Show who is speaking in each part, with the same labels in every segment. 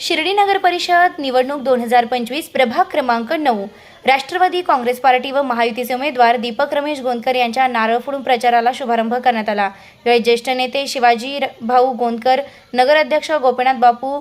Speaker 1: शिर्डी नगर परिषद निवडणूक दोन हजार पंचवीस प्रभाग क्रमांक नऊ. राष्ट्रवादी काँग्रेस पार्टी व महायुतीचे उमेदवार दीपक रमेश गोंदकर यांच्या नारळ फोडून प्रचाराला शुभारंभ करण्यात आला. यावेळी ज्येष्ठ नेते शिवाजी भाऊ गोंदकर नगराध्यक्ष गोपीनाथ बापू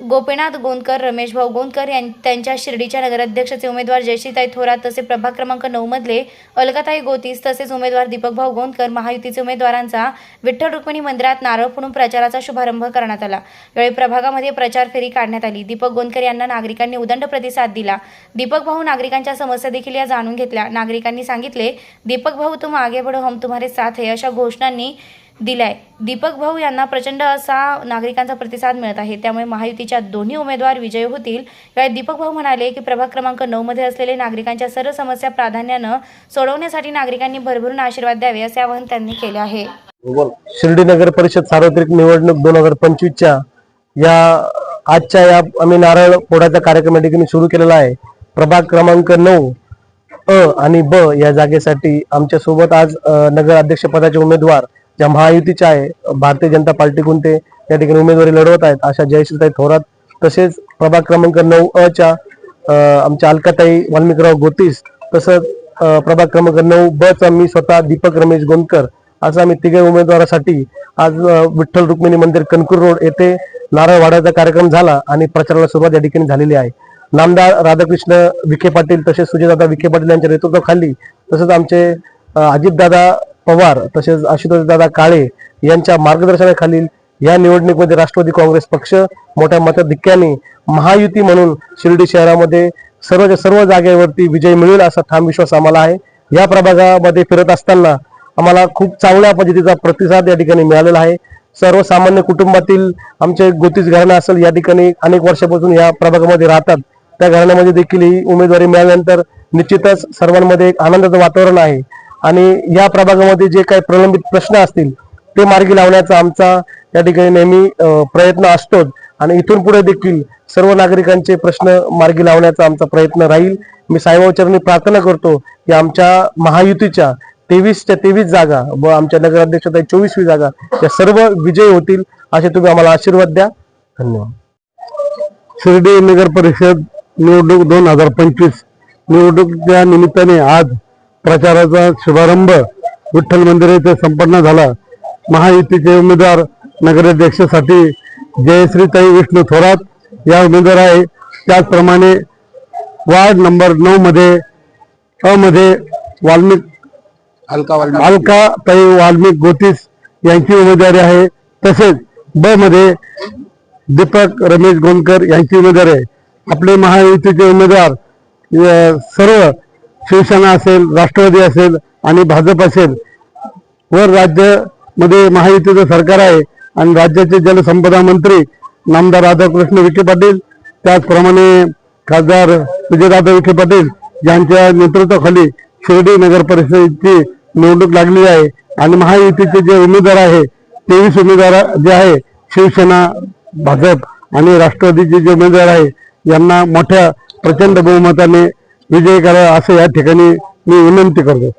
Speaker 1: गोपीनाथ गोंदकर रमेश भाऊ गोंदकर यां त्यांच्या शिर्डीच्या नगराध्यक्षाचे उमेदवार जयश्रीताई थोरात तसे प्रभाग क्रमांक नऊ मधले अलकाताई गोतीस तसेच उमेदवार दीपक भाऊ गोंदकर महायुतीचे उमेदवारांचा विठ्ठल रुक्मिणी मंदिरात नारळ फोडून प्रचाराचा शुभारंभ करण्यात आला. यावेळी प्रभागामध्ये प्रचार फेरी काढण्यात आली. दीपक गोंदकर यांना नागरिकांनी उदंड प्रतिसाद दिला. दीपक भाऊ नागरिकांच्या समस्या देखील या जाणून घेतल्या. नागरिकांनी सांगितले दीपक भाऊ तुम आगे बढ़ो हम तुम्हारे साथ है. अशा घोषणांनी दिलाय. दीपक भाऊ यांना प्रचंड असा नागरिकांचा प्रतिसाद मिळत आहे. त्यामुळे महायुतीच्या दोन्ही उमेदवार विजयी होतील. यावेळी दीपक भाऊ म्हणाले की प्रभाग क्रमांक नऊ मध्ये असलेले नागरिकांच्या सर्व समस्या प्राधान्यानं सोडवण्यासाठी नागरिकांनी भरभरून आशीर्वाद द्यावे असे आवाहन त्यांनी केले आहे.
Speaker 2: शिर्डी नगर परिषद सार्वत्रिक निवडणूक दोन हजार पंचवीसच्या या आजच्या या आम्ही नारळ फोडाचा कार्यक्रम या ठिकाणी सुरू केलेला आहे. प्रभाग क्रमांक नऊ अ आणि ब या जागेसाठी आमच्यासोबत आज नगर अध्यक्ष पदाचे उमेदवार ज्या महायुतीच्या आहे भारतीय जनता पार्टीकडून ते या ठिकाणी उमेदवारी लढवत आहेत अशा जयश्रीताई थोरात तसेच प्रभाग क्रमांक नऊ अ च्या आमच्या अलकाताई वाल्मिकराव गोतीस तसंच प्रभाग क्रमांक नऊ ब चा मी स्वतः दीपक रमेश गोंदकर असं आम्ही तिघे उमेदवारासाठी आज विठ्ठल रुक्मिणी मंदिर कणकूर रोड येथे नारळ वाढायचा कार्यक्रम झाला आणि प्रचाराला सुरुवात या ठिकाणी झालेली आहे. नामदार राधाकृष्ण विखे पाटील तसेच सुजयदादा विखे पाटील यांच्या नेतृत्वाखाली तसंच आमचे अजितदादा पवार तसेच आशुतोष दादा काळे यांच्या मार्गदर्शनाखालील या निवडणुकीमध्ये राष्ट्रवादी काँग्रेस पक्ष मोठ्या मताधिक्याने महायुती म्हणून शिर्डी शहरामध्ये सर्वच्या सर्व जागेवरती विजय मिळेल असा ठाम विश्वास आम्हाला आहे. या प्रभागामध्ये फिरत असताना आम्हाला खूप चांगल्या पद्धतीचा प्रतिसाद या ठिकाणी मिळालेला आहे. सर्वसामान्य कुटुंबातील आमचे गोतीस घराणं असेल या ठिकाणी अनेक वर्षापासून या प्रभागामध्ये राहतात. त्या घराण्यामध्ये देखील ही उमेदवारी मिळाल्यानंतर निश्चितच सर्वांमध्ये एक आनंदाचं वातावरण आहे. आणि या प्रभागामध्ये जे काही प्रलंबित प्रश्न असतील ते मार्गी लावण्याचा आमचा या ठिकाणी नेहमी प्रयत्न असतोच. आणि इथून पुढे देखील सर्व नागरिकांचे प्रश्न मार्गी लावण्याचा आमचा प्रयत्न राहील. मी साईबाबाचरणी प्रार्थना करतो की आमच्या महायुतीच्या तेवीसच्या तेवीस जागा व आमच्या नगराध्यक्षता चोवीसवी जागा या सर्व विजयी होतील असे तुम्ही आम्हाला आशीर्वाद द्या. धन्यवाद. शिर्डी नगर परिषद निवडणूक दोन हजार पंचवीस निवडणुकीच्या निमित्ताने आज प्रचाराचा शुभारंभ विठ्ठल मंदिर येथे संपन्न झाला. महायुतीचे उमेदवार नगराध्यक्षासाठी जयश्रीताई विष्णू थोरात या उमेदवार आहे. त्याचप्रमाणे वार्ड नंबर नऊ मध्ये अ मध्ये वाल्मिक अलका ताई वाल्मिक गोतीस यांची उमेदवारी आहे. तसेच ब मध्ये दीपक रमेश गोंदकर यांची उमेदवारी आहे. आपले महायुतीचे उमेदवार सर्व शिवसेना असेल राष्ट्रवादी असेल आणि भाजप असेल वर राज्यामध्ये महायुतीचं सरकार आहे आणि राज्याचे जलसंपदा मंत्री नामदार राधाकृष्ण विखे पाटील त्याचप्रमाणे खासदार विजयदादा विखे पाटील यांच्या नेतृत्वाखाली शिर्डी नगर परिषदेची निवडणूक लागली आहे आणि महायुतीचे जे उमेदवार आहे तेवीस उमेदवार जे आहे शिवसेना भाजप आणि राष्ट्रवादीचे जे उमेदवार आहे यांना मोठ्या प्रचंड बहुमताने विजयी करा असं या ठिकाणी मी विनंती करतो.